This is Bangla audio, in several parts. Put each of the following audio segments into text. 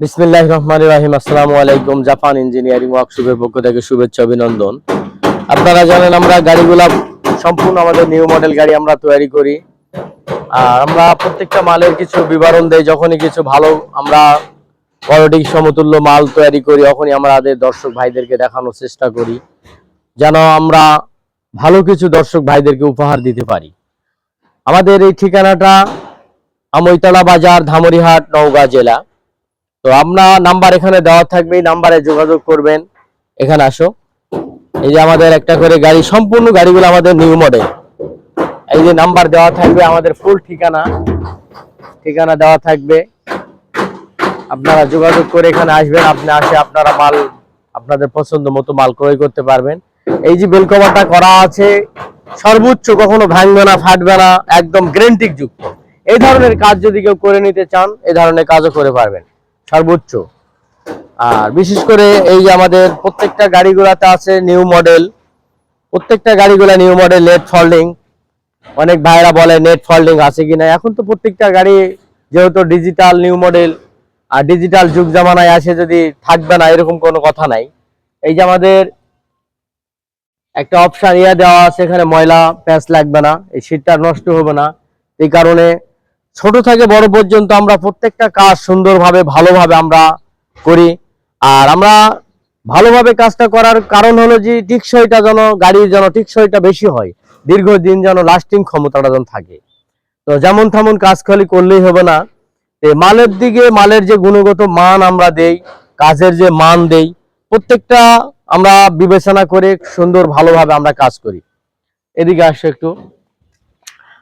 বিসমিল্লাহ রহমান রাহিম। আসসালামু আলাইকুম, জাপান ইঞ্জিনিয়ারিং ওয়ার্কশপের পক্ষ থেকে শুভেচ্ছা, অভিনন্দন। আপনারা জানেন আমরা গাড়িগুলা, সম্পূর্ণ আমাদের নিউ মডেল গাড়ি আমরা তৈরি করি। আর আমরা প্রত্যেকটা মালের কিছু বিবরণ দেই, যখনই কিছু ভালো আমরা কোয়ালিটি সমতুল্য মাল তৈরি করি, তখনই আমাদের দর্শক ভাইদেরকে দেখানোর চেষ্টা করি, যেন আমরা ভালো কিছু দর্শক ভাইদেরকে উপহার দিতে পারি। আমাদের এই ঠিকানাটা আমৈতলা বাজার, ধামরিহাট, নওগাঁ জেলা। তো আমরা নাম্বার এখানে দেওয়া থাকবে, এই নাম্বারে যোগাযোগ করবেন। এখানে আসো। এই যে আমাদের একটা করে গাড়ি, সম্পূর্ণ গাড়িগুলো আমাদের নিউ মডেল। এই যে নাম্বার দেওয়া থাকবে আমাদের ফুল ঠিকানা। ঠিকানা দেওয়া থাকবে। আপনারা যোগাযোগ করে এখানে আসবেন, আপনি আসে আপনারা মাল, আপনাদের পছন্দ মতো মাল ক্রয় করতে পারবেন। এই যে বেল কভারটা করা আছে, সর্বোচ্চ কখনো ভাঙবে না, ফাটবে না, একদম গ্যারেন্টিক যুক্ত। এই ধরনের কাজ যদি কেউ করে নিতে চান, এই ধরনের কাজও করে পারবেন। সর্বোচ্চ। আর বিশেষ করে এই যে আমাদের প্রত্যেকটা গাড়িগুলাতে আছে নিউ মডেল প্রত্যেকটা গাড়িগুলা নিউ মডেল নেট ফল্ডিং অনেক ভাইরা বলে নেট ফল্ডিং আছে কিনা এখন তো প্রত্যেকটা গাড়ি যেহেতু ডিজিটাল নিউ মডেল আর ডিজিটাল যুগ জামানায় আসে যদি থাকবে না, এরকম কোনো কথা নাই। এই যে আমাদের একটা অপশান ইয়া দেওয়া আছে, এখানে ময়লা প্যাঁচ লাগবে না, এই শীতটা নষ্ট হবে না। এই কারণে ছোট থেকে বড় পর্যন্ত আমরা প্রত্যেকটা কাজ সুন্দরভাবে, ভালোভাবে আমরা করি। আর আমরা ভালোভাবে কাজটা করার কারণ হলো যে টিকসইটা যেন, গাড়ির যেন টিকসইটা বেশি হয়, দীর্ঘদিন যেন লাস্টিং ক্ষমতাটা যেন থাকে। তো যেমন তেমন কাজ খালি করলেই হবে না। মালের দিকে মালের যে গুণগত মান আমরা দেই, কাজের যে মান দেই, প্রত্যেকটা আমরা বিবেচনা করে সুন্দর ভালোভাবে আমরা কাজ করি। এদিকে আসো একটু।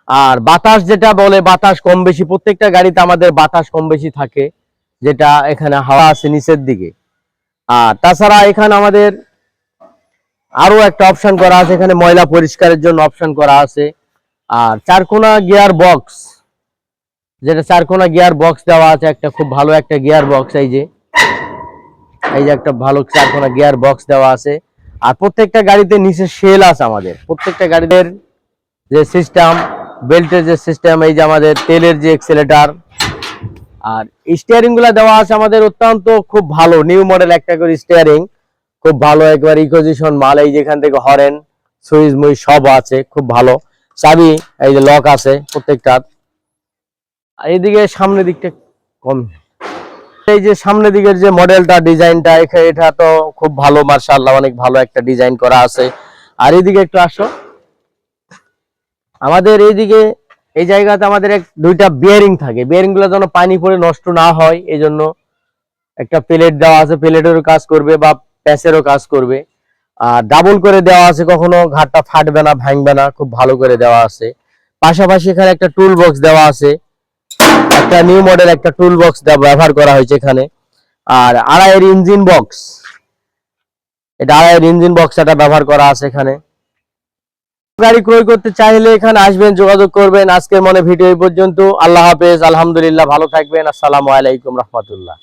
আর বাতাস যেটা বলে বাতাস কম বেশি, প্রত্যেকটা গাড়িতে আমাদের বাতাস কম বেশি থাকে, যেটা এখানে হাওয়া আছে নিচের দিকে। আর তাছাড়া এখানে আমাদের আরও একটা অপশন করা আছে, এখানে ময়লা পরিষ্কারের জন্য অপশন করা আছে। আর চারকোনা গিয়ার বক্স, যেটা চারকোনা গিয়ার বক্স দেওয়া আছে, একটা খুব ভালো একটা গিয়ার বক্স, এই যে। এই যে একটা ভালো চারকোনা গিয়ার বক্স দেওয়া আছে। আর প্রত্যেকটা গাড়িতে নিচে সেল আছে আমাদের। প্রত্যেকটা গাড়িদের যে সিস্টেম বেল্টের যে সিস্টেম এই যে আমাদের তেলের যে এক্সেলেটার আর স্টিয়ারিংগুলা দেওয়া আছে আমাদের অত্যন্ত খুব ভালো নিউ মডেল একটা করে স্টিয়ারিং খুব ভালো একবার ইকোজিশন মাল এই যেখান থেকে হরেন, সুইচ মুই সব আছে, খুব ভালো। চাবি, এই যে লক আছে প্রত্যেকটার এইদিকে সামনের দিকটা কম। এই যে সামনের দিকের যে মডেলটা ডিজাইনটা এটা তো খুব ভালো মার্শাল্লাহ অনেক ভালো একটা ডিজাইন করা আছে। আর এইদিকে একটু আসো। আমাদের এইদিকে, এই জায়গাতে আমাদের এক, দুইটা বিয়ারিং থাকে। বিয়ারিংগুলো যেন পানি পড়ে নষ্ট না হয় এই জন্য একটা প্লেট দেওয়া আছে। প্লেটেরও কাজ করবে বা প্যাচেরও কাজ করবে। আর ডাবল করে দেওয়া আছে, কখনো ঘাটটা ফাটবে না, ভাঙবে না, খুব ভালো করে দেওয়া আছে। পাশাপাশি এখানে একটা টুল বক্স দেওয়া আছে। একটা নিউ মডেল একটা টুল বক্স ব্যবহার করা হয়েছে এখানে। আর আড়াইয়ের ইঞ্জিন বক্স এটা আড়াইয়ের ইঞ্জিন বক্স এটা ব্যবহার করা আছে এখানে। গাড়ি ক্রয় করতে চাইলে এখানে আসবেন, যোগাযোগ করবেন। আজকের মনে ভিডিও পর্যন্ত। আল্লাহ হাফেজ, আলহামদুলিল্লাহ, ভালো থাকবেন। আসসালামু আলাইকুম রহমতুল্লাহ।